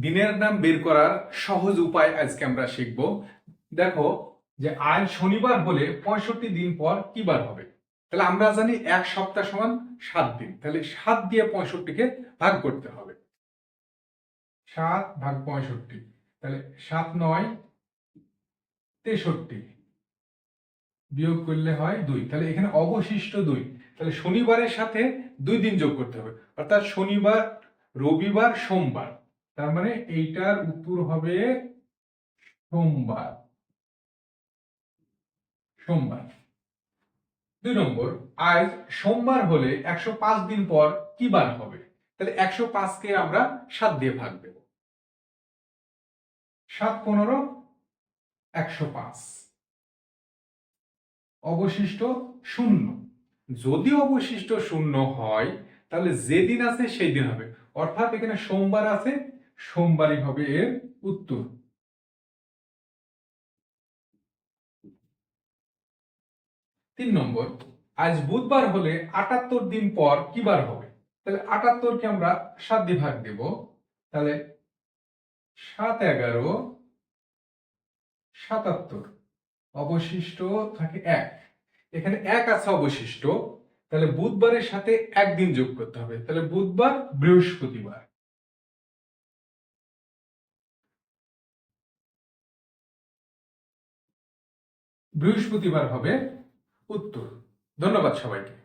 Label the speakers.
Speaker 1: দিনের নাম বের করার সহজ উপায় আজকে আমরা শিখব। দেখো যে আজ শনিবার হলে পঁয়ষট্টি দিন পর কি বার হবে? তাহলে আমরা জানি এক সপ্তাহ সমান সাত দিন। তাহলে সাত দিয়ে পঁয়ষট্টিকে ভাগ করতে হবে। সাত ভাগ পঁয়ষট্টি। তাহলে সাত নয়, তেষট্টি। বিয়োগ করলে হয় দুই। তাহলে এখানে অবশিষ্ট দুই। তাহলে শনিবারের সাথে দুই দিন যোগ করতে হবে। অর্থাৎ শনিবার, রবিবার, সোমবার। তার মানে এইটার উত্তর হবে সোমবার। সোমবার। দুই নম্বর, আজ সোমবার হলে একশো পাঁচ দিন পর কি বার হবে? তাহলে একশো পাঁচকে আমরা সাত দিয়ে ভাগ দেব। সাত পনেরো, একশো পাঁচ। অবশিষ্ট শূন্য। যদি অবশিষ্ট শূন্য হয়, তাহলে যেদিন আছে সেই দিন হবে। অর্থাৎ এখানে সোমবার আছে সোমবারই হবে এর উত্তর। তিন নম্বর, আজ বুধবার হলে আটাত্তর দিন পর কি বার হবে? তাহলে আটাত্তরকে আমরা সাত দিয়ে ভাগ দেব। তাহলে সাত এগারো, সাতাত্তর, অবশিষ্ট থাকে এক। এখানে এক আছে অবশিষ্ট। তাহলে বুধবারের সাথে একদিন যোগ করতে হবে। তাহলে বুধবার বৃহস্পতিবার। বৃহস্পতিবার হবে উত্তর। ধন্যবাদ সবাইকে।